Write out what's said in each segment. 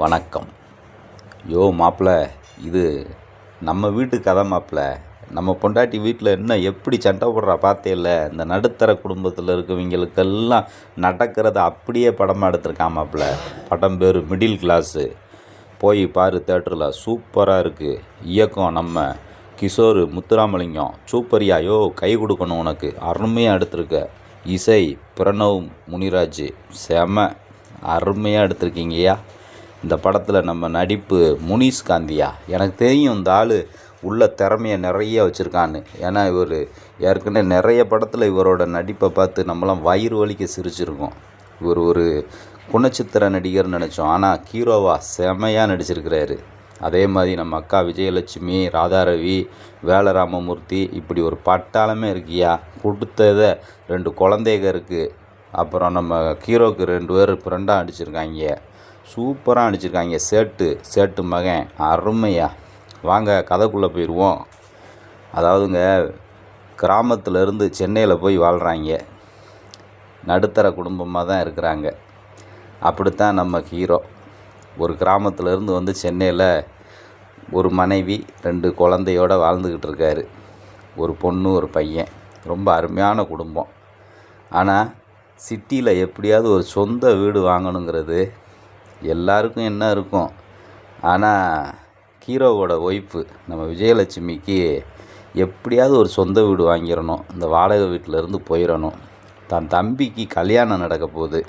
வணக்கம். யோ மாப்பிள இது நம்ம வீட்டு கதை மாப்பிள்ள நம்ம பொண்டாட்டி வீட்டில் என்ன எப்படி சண்டை போடுறா பார்த்தே இல்லை. இந்த நடுத்தர குடும்பத்தில் இருக்கவங்களுக்கெல்லாம் நடக்கிறத அப்படியே படமாக எடுத்திருக்கான் மாப்பிள்ள படம் பேர் மிடில் கிளாஸு. போய் பாரு தேட்டரில் சூப்பராக இருக்குது இயக்கம் நம்ம கிஷோர் முத்துராமலிங்கம். சூப்பரியா யோ கை கொடுக்கணும் உனக்கு. அருமையாக எடுத்திருக்க. இசை பிரணவ் முனிராஜ். செம அருமையாக எடுத்திருக்கீங்கய்யா. இந்த படத்தில் நம்ம நடிப்பு முனீஷ் காந்தியா. எனக்கு தெரியும் இந்த ஆள் உள்ள திறமைய நிறைய வச்சுருக்கான்னு. ஏன்னா இவர் ஏற்கனவே நிறைய படத்தில் இவரோட நடிப்பை பார்த்து நம்மளாம் வயிறு வலிக்க சிரிச்சிருக்கோம். இவர் ஒரு குணச்சித்திர நடிகர்னு நினச்சோம். ஆனால் ஹீரோவா செமையாக நடிச்சிருக்கிறாரு. அதே மாதிரி நம்ம அக்கா விஜயலட்சுமி ராதாரவி வேலராமமூர்த்தி இப்படி ஒரு பட்டாளமே இருக்கியா? கொடுத்ததை ரெண்டு குழந்தைகள் இருக்குது அப்புறம் நம்ம ஹீரோக்கு ரெண்டு பேர் ஃப்ரெண்டாக அடிச்சிருக்காங்க. சூப்பராக நடிச்சிருக்காங்க. சேட்டு சேட்டு மகன் அருமையா. வாங்க கதைக்குள்ளே போயிடுவோம் அதாவதுங்க கிராமத்தில் இருந்து சென்னையில் போய் வாழ்கிறாங்க நடுத்தர குடும்பமாக தான் இருக்கிறாங்க. அப்படித்தான் நம்ம ஹீரோ. ஒரு கிராமத்துல இருந்து வந்து சென்னையில் ஒரு மனைவி ரெண்டு குழந்தையோட வாழ்ந்துக்கிட்டு இருக்காரு. ஒரு பொண்ணு ஒரு பையன். ரொம்ப அருமையான குடும்பம். ஆனால் சிட்டியில் எப்படியாவது ஒரு சொந்த வீடு வாங்கணுங்கிறது எல்லாருக்கும் என்ன இருக்கும்? ஆனால் ஹீரோவோட ஒய்ஃபு நம்ம விஜயலட்சுமிக்கு எப்படியாவது ஒரு சொந்த வீடு வாங்கிடணும் இந்த வாடகை வீட்டில் இருந்து போயிடணும். தன் தம்பிக்கு கல்யாணம் நடக்க போகுது.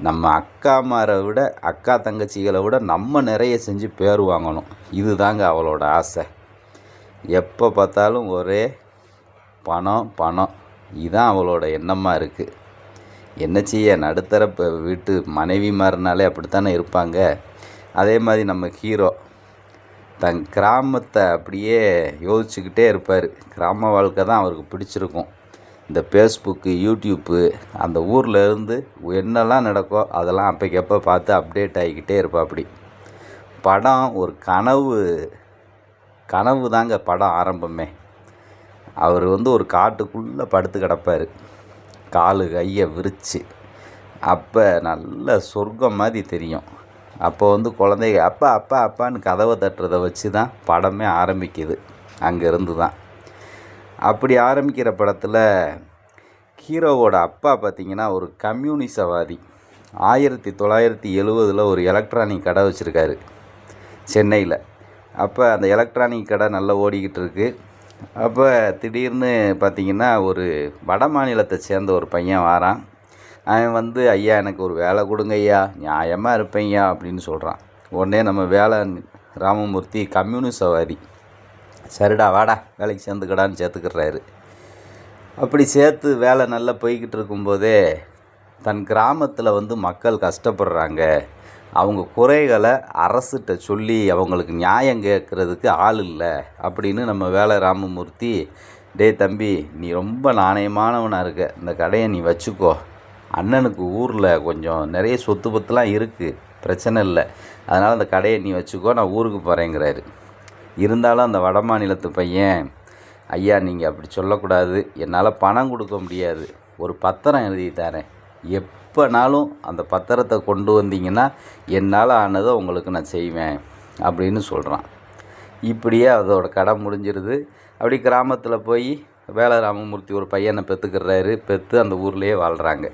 நம்ம அக்காமாரை விட அக்கா தங்கச்சிகளை விட நம்ம நிறைய செஞ்சு பேர் வாங்கணும். இதுதாங்க அவளோட ஆசை. எப்போ பார்த்தாலும் ஒரே பணம் பணம். இதுதான் அவளோட எண்ணமாக இருக்குது என்ன செய்ய நடுத்தர இப்போ வீட்டு மனைவிமார்னாலே அப்படித்தானே இருப்பாங்க? அதே மாதிரி நம்ம ஹீரோ தன் கிராமத்தை அப்படியே யோசிச்சுக்கிட்டே இருப்பார். கிராம வாழ்க்கை தான் அவருக்கு பிடிச்சிருக்கும். இந்த ஃபேஸ்புக்கு யூடியூப்பு அந்த ஊரில் இருந்து என்னெல்லாம் நடக்கோ அதெல்லாம் அப்போக்கப்போ பார்த்து அப்டேட் ஆகிக்கிட்டே இருப்பா அப்படி. படம் ஒரு கனவு கனவு தாங்க படம் ஆரம்பமே. அவர் வந்து ஒரு காட்டுக்குள்ளே படுத்து கிடப்பார். காலு கையை விரித்து அப்போ நல்ல சொர்க்கம் மாதிரி தெரியும். அப்போ வந்து குழந்தைங்க அப்பா அப்பா அப்பான்னு கதவை தட்டுறதை வச்சு தான் படமே ஆரம்பிக்குது. அங்கேருந்து தான். அப்படி ஆரம்பிக்கிற படத்தில் ஹீரோவோட அப்பா பார்த்திங்கன்னா ஒரு கம்யூனிசவாதி. ஆயிரத்தி தொள்ளாயிரத்தி எழுவதில் ஒரு எலக்ட்ரானிக் கடை வச்சுருக்காரு சென்னையில். அப்போ அந்த எலக்ட்ரானிக் கடை நல்லா ஓடிக்கிட்டு இருக்குது அப்போ திடீர்னு பார்த்தீங்கன்னா ஒரு வட மாநிலத்தை சேர்ந்த ஒரு பையன் வாரான். அவன் வந்து ஐயா எனக்கு ஒரு வேலை கொடுங்க ஐயா. நியாயமாக இருப்பேன்யா அப்படின்னு சொல்கிறான் உடனே நம்ம வேலை ராமமூர்த்தி கம்யூனிசவாதி சரிடா வாடா வேலைக்கு சேர்ந்துக்கடான்னு சேர்த்துக்கிறாரு. அப்படி சேர்த்து வேலை நல்லா போய்கிட்டு இருக்கும்போதே தன் கிராமத்தில் வந்து மக்கள் கஷ்டப்படுறாங்க. அவங்க குறைகளை அரசுகிட்ட சொல்லி அவங்களுக்கு நியாயம் கேட்குறதுக்கு ஆள் இல்லை அப்படின்னு நம்ம வேலை ராமமூர்த்தி டேய் தம்பி நீ ரொம்ப நாணயமானவனாக இருக்க. இந்த கடையை நீ வச்சுக்கோ. அண்ணனுக்கு ஊரில் கொஞ்சம் நிறைய சொத்து பத்துலாம் இருக்குது பிரச்சனை இல்லை. அதனால் அந்த கடையை நீ வச்சுக்கோ. நான் ஊருக்கு போகிறேங்கிறாரு இருந்தாலும் அந்த வட மாநிலத்து பையன் ஐயா நீங்கள் அப்படி சொல்லக்கூடாது. என்னால் பணம் கொடுக்க முடியாது. ஒரு பத்திரம் எழுதி தரேன். எப்போனாலும் அந்த பத்திரத்தை கொண்டு வந்தீங்கன்னா என்னால் ஆனதை உங்களுக்கு நான் செய்வேன் அப்படின்னு சொல்கிறான் இப்படியே அதோட கடை முடிஞ்சிருது. அப்படி கிராமத்தில் போய் வேலை ராமமூர்த்தி ஒரு பையனை பெற்றுக்கிறாரு பெற்று அந்த ஊர்லேயே வாழ்கிறாங்க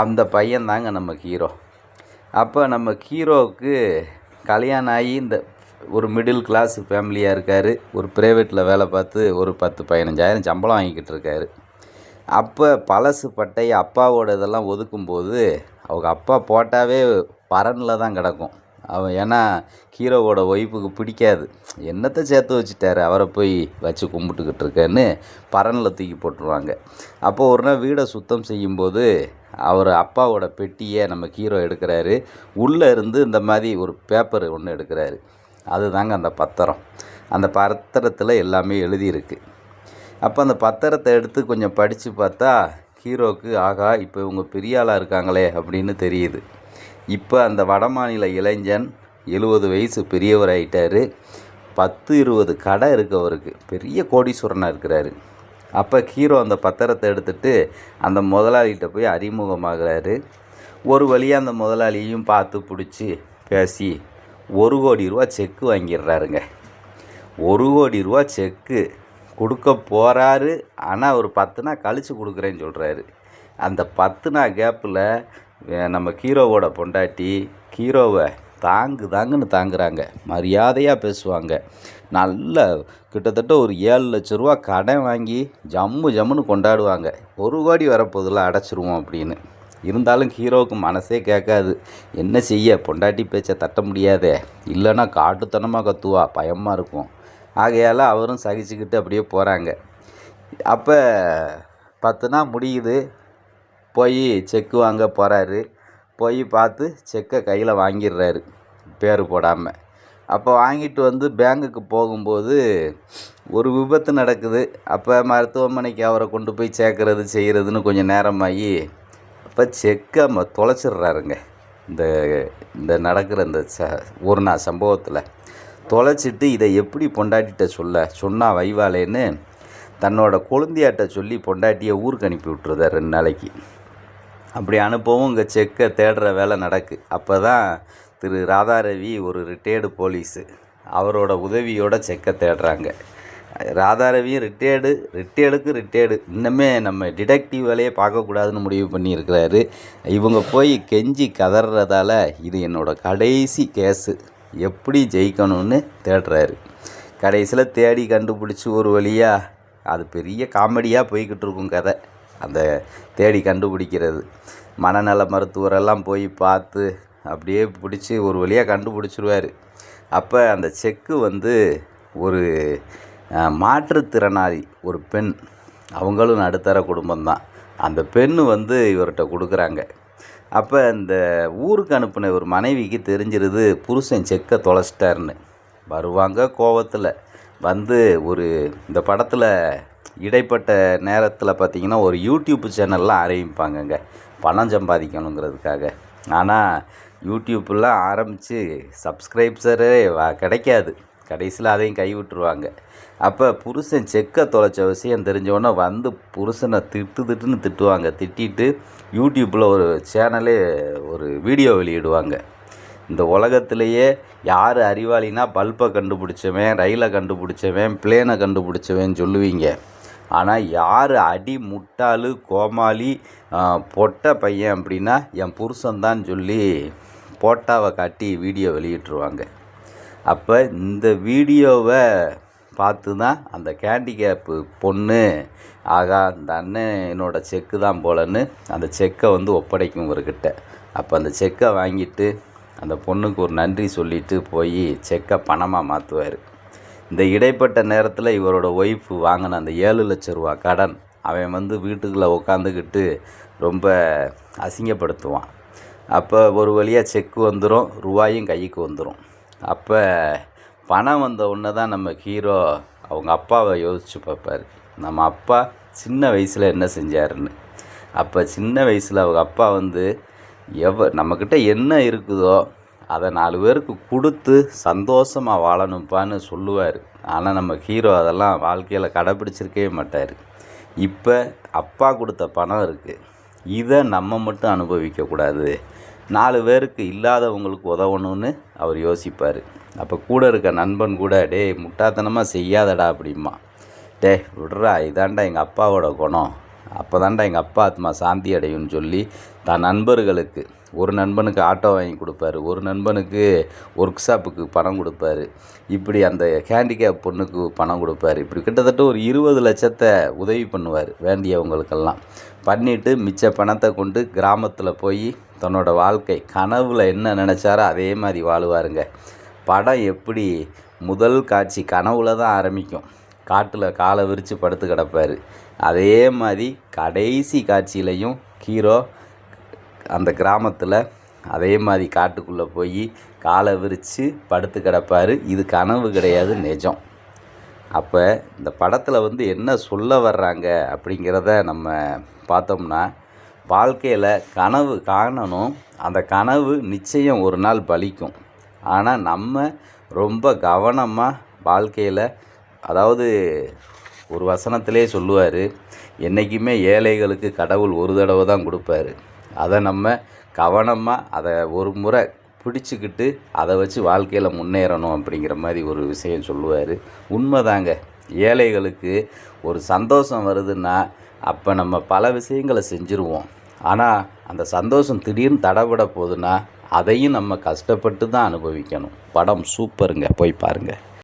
அந்த பையன் தாங்க நம்ம ஹீரோ. அப்போ நம்ம ஹீரோவுக்கு கல்யாணம் ஆகி இந்த ஒரு மிடில் கிளாஸ் ஃபேமிலியாக இருக்கார். ஒரு ப்ரைவேட்டில் வேலை பார்த்து ஒரு பத்து பதினஞ்சாயிரம் சம்பளம் வாங்கிக்கிட்டு இருக்காரு. அப்போ பழசு பட்டை அப்பாவோட இதெல்லாம் ஒதுக்கும்போது அவங்க அப்பா போட்டாவே பரனில் தான் கிடக்கும். அவன் ஏன்னா ஹீரோவோட ஒய்ஃபுக்கு பிடிக்காது. என்னத்தை சேர்த்து வச்சுட்டாரு? அவரை போய் வச்சு கும்பிட்டுக்கிட்டு இருக்கேன்னு பரனில் தூக்கி போட்டுருவாங்க. அப்போ ஒரு நாள் வீடை சுத்தம் செய்யும்போது அவர் அப்பாவோட பெட்டியை நம்ம ஹீரோ எடுக்கிறாரு. உள்ளே இருந்து இந்த மாதிரி ஒரு பேப்பர் ஒன்று எடுக்கிறாரு. அதுதாங்க அந்த பத்திரம். அந்த பத்திரத்தில் எல்லாமே எழுதியிருக்கு. அப்போ அந்த பத்திரத்தை எடுத்து கொஞ்சம் படித்து பார்த்தா ஹீரோவுக்கு ஆகா இப்போ இவங்க பெரிய ஆளாக இருக்காங்களே அப்படின்னு தெரியுது. இப்போ அந்த வடமாநில இளைஞன் எழுபது வயசு பெரியவர் ஆகிட்டார் பத்து இருபது கடை இருக்கு அவருக்கு. பெரிய கோடீஸ்வரனாக இருக்கிறாரு. அப்போ ஹீரோ அந்த பத்திரத்தை எடுத்துட்டு அந்த முதலாளிகிட்ட போய் அறிமுகமாகிறாரு. ஒரு வழியாக அந்த முதலாளியையும் பார்த்து பிடிச்சி பேசி ஒரு கோடி ரூபா செக்கு வாங்கிடுறாருங்க. ஒரு கோடி ரூபா செக்கு கொடுக்க போகிறாரு ஆனால் ஒரு பத்து நாள் கழித்து கொடுக்குறேன்னு சொல்கிறாரு அந்த பத்து நாள் கேப்பில் நம்ம ஹீரோவோட பொண்டாட்டி ஹீரோவை தாங்கு தாங்குன்னு தாங்குறாங்க. மரியாதையாக பேசுவாங்க. நல்ல கிட்டத்தட்ட ஒரு ஏழு லட்ச ரூபா கடன் வாங்கி ஜம்மு ஜம்முன்னு கொண்டாடுவாங்க. ஒரு கோடி வரப்போதில் அடைச்சிருவோம் அப்படின்னு. இருந்தாலும் ஹீரோவுக்கு மனசே கேட்காது. என்ன செய்ய? பொண்டாட்டி பேச்சை தட்ட முடியாதே. இல்லைன்னா காட்டுத்தனமாக கத்துவா. பயமாக இருக்கும். ஆகையால் அவரும் சகிச்சுக்கிட்டு அப்படியே போகிறாங்க அப்போ பத்து நாள் முடியுது. போய் செக்கு வாங்க போகிறாரு போய் பார்த்து செக்கை கையில் வாங்கிடுறாரு. பேர் போடாமல் அப்போ வாங்கிட்டு வந்து பேங்குக்கு போகும்போது ஒரு விபத்து நடக்குது. அப்போ மருத்துவமனைக்கு அவரை கொண்டு போய் சேர்க்குறது செய்கிறதுன்னு கொஞ்சம் நேரமாகி அப்போ செக்கை ம தொலைச்சிடுறாருங்க. இந்த இந்த நடக்கிற இந்த ச ஒரு நாள் சம்பவத்தில். தொலைச்சிட்டு இதை எப்படி பொண்டாட்டிகிட்ட சொல்ல? சொன்னால் வைவாளேன்னு தன்னோட கொழுந்தியாட்ட சொல்லி பொண்டாட்டியை ஊருக்கு அனுப்பி விட்டுருதார் ரெண்டு நாளைக்கு. அப்படி அனுப்பவும் இங்கே செக்கை தேடுற வேலை நடக்கு. அப்போ தான் திரு ராதாரவி ஒரு ரிட்டையர்டு போலீஸு. அவரோட உதவியோட செக்கை தேடுறாங்க. ராதாரவியும் ரிட்டையர்டு ரிட்டையர்டுக்கு ரிட்டையர்டு இன்னுமே நம்ம டிடெக்டிவ் வேலையை பார்க்கக்கூடாதுன்னு முடிவு பண்ணியிருக்கிறாரு. இவங்க போய் கெஞ்சி கதறதால இது என்னோடய கடைசி கேஸு. எப்படி ஜெயிக்கணும்னு தேடுறாரு. கடைசியில் தேடி கண்டுபிடிச்சி ஒரு வழியாக அது பெரிய காமெடியாக போய்கிட்டு இருக்கும் கதை. அந்த தேடி கண்டுபிடிக்கிறது. மனநல மருத்துவரெல்லாம் போய் பார்த்து அப்படியே பிடிச்சி ஒரு வழியாக கண்டுபிடிச்சிருவார். அப்போ அந்த செக்கு வந்து ஒரு மாற்றுத்திறனாளி ஒரு பெண். அவங்களும் நடுத்தர குடும்பம்தான். அந்த பெண்ணு வந்து இவர்கிட்ட கொடுக்குறாங்க. அப்போ இந்த ஊருக்கு அனுப்பின ஒரு மனைவிக்கு தெரிஞ்சிருது புருஷன் செக்கை தொலைச்சிட்டாருன்னு. வருவாங்க கோவத்தில். வந்து ஒரு இந்த படத்தில் இடைப்பட்ட நேரத்தில் பார்த்திங்கன்னா ஒரு யூடியூப் சேனல்லாம் ஆரம்பிப்பாங்கங்க. பணம் சம்பாதிக்கணுங்கிறதுக்காக. ஆனால் யூடியூப்லாம் ஆரம்பித்து சப்ஸ்கிரைப்ஸரே கிடைக்காது. கடைசியில் அதையும் கை விட்டுருவாங்க அப்போ புருஷன் செக்கை தொலைச்ச விஷயம் தெரிஞ்சவொடனே வந்து புருஷனை திட்டு திட்டுன்னு திட்டுவாங்க. திட்டிட்டு யூடியூப்பில் ஒரு சேனலே ஒரு வீடியோ வெளியிடுவாங்க. இந்த உலகத்திலேயே யார் அறிவாளினா பல்பை கண்டுபிடிச்சவன் ரயிலை கண்டுபிடிச்சவன் பிளேனை கண்டுபிடிச்சவன் சொல்லுவீங்க. ஆனால் யார் அடி முட்டாளு கோமாளி பொட்டை பொட்ட பையன் அப்படின்னா என் புருஷன்தான் சொல்லி போட்டாவை காட்டி வீடியோ வெளியிட்டுருவாங்க. அப்போ இந்த வீடியோவை பார்த்து தான் அந்த கேண்டிகேப்பு பொண்ணு ஆகா அந்த அண்ணன் என்னோடய செக்கு தான் போலன்னு அந்த செக்கை வந்து ஒப்படைக்கும் இவர்கிட்ட. அப்போ அந்த செக்கை வாங்கிட்டு அந்த பொண்ணுக்கு ஒரு நன்றி சொல்லிவிட்டு போய் செக்கை பணமாக மாற்றுவார் இந்த இடைப்பட்ட நேரத்தில் இவரோட ஒய்ஃப் வாங்கின அந்த ஏழு லட்ச ரூபா கடன் அவன் வந்து வீட்டுக்குள்ளே உட்காந்துக்கிட்டு ரொம்ப அசிங்கப்படுத்துவான். அப்போ ஒரு வழியாக செக்கு வந்துடும் ரூபாயும் கைக்கு வந்துடும் அப்போ பணம் வந்த உடனே தான் நம்ம ஹீரோ அவங்க அப்பாவை யோசித்து பார்ப்பார். நம்ம அப்பா சின்ன வயசில் என்ன செஞ்சாருன்னு. அப்போ சின்ன வயசில் அவங்க அப்பா வந்து எவ நம்மக்கிட்ட என்ன இருக்குதோ அதை நாலு பேருக்கு கொடுத்து சந்தோஷமாக வாழணும்ப்பான்னு சொல்லுவார். ஆனால் நம்ம ஹீரோ அதெல்லாம் வாழ்க்கையில் கடைப்பிடிச்சிருக்கவே மாட்டார். இப்போ அப்பா கொடுத்த பணம் இருக்குது இதை நம்ம மட்டும் அனுபவிக்கக்கூடாது. நாலு பேருக்கு இல்லாதவங்களுக்கு உதவணும்னு அவர் யோசிப்பார். அப்போ கூட இருக்க நண்பன் கூட டேய் முட்டாத்தனமாக செய்யாதடா அப்படிமா டே விட்றா இதாண்டா எங்கள் அப்பாவோட குணம். அப்போ தாண்டா எங்கள் அப்பா ஆத்மா சாந்தி அடையும்னு சொல்லி தான் நண்பர்களுக்கு ஒரு நண்பனுக்கு ஆட்டோ வாங்கி கொடுப்பாரு. ஒரு நண்பனுக்கு ஒர்க் ஷாப்புக்கு பணம் கொடுப்பாரு. இப்படி அந்த ஹேண்டிகேப் பொண்ணுக்கு பணம் கொடுப்பாரு. இப்படி கிட்டத்தட்ட ஒரு இருபது லட்சத்தை உதவி பண்ணுவார் வேண்டியவங்களுக்கெல்லாம். பண்ணிவிட்டு மிச்ச பணத்தை கொண்டு கிராமத்தில் போய் தன்னோட வாழ்க்கை கனவில் என்ன நினச்சாரோ அதே மாதிரி வாழுவாருங்க. படம் எப்படி முதல் காட்சி கனவுல தான் ஆரம்பிக்கும். காட்டில் காலை விரித்து படுத்து கிடப்பார். அதே மாதிரி கடைசி காட்சியிலையும் ஹீரோ அந்த கிராமத்தில் அதே மாதிரி காட்டுக்குள்ளே போய் காலை விரித்து படுத்து கிடப்பார். இது கனவு கிடையாது நிஜம். அப்போ இந்த படத்தில் வந்து என்ன சொல்ல வர்றாங்க அப்படிங்கிறத நம்ம பார்த்தோம்னா வாழ்க்கையில் கனவு காணணும் அந்த கனவு நிச்சயம் ஒரு நாள் பலிக்கும். ஆனால் நம்ம ரொம்ப கவனமாக வாழ்க்கையில் அதாவது ஒரு வசனத்திலே சொல்லுவார் என்றைக்குமே ஏழைகளுக்கு கடவுள் ஒரு தடவை தான் கொடுப்பாரு. அதை நம்ம கவனமாக அதை ஒரு முறை பிடிச்சிக்கிட்டு அதை வச்சு வாழ்க்கையில் முன்னேறணும் அப்படிங்கிற மாதிரி ஒரு விஷயம் சொல்லுவார். உண்மைதாங்க. ஏழைகளுக்கு ஒரு சந்தோஷம் வருதுன்னா அப்போ நம்ம பல விஷயங்களை செஞ்சுருவோம். ஆனால் அந்த சந்தோஷம் திடீர்னு தடைபட போகுதுன்னா அதையும் நம்ம கஷ்டப்பட்டு தான் அனுபவிக்கணும். படம் சூப்பருங்க. போய் பாருங்கள்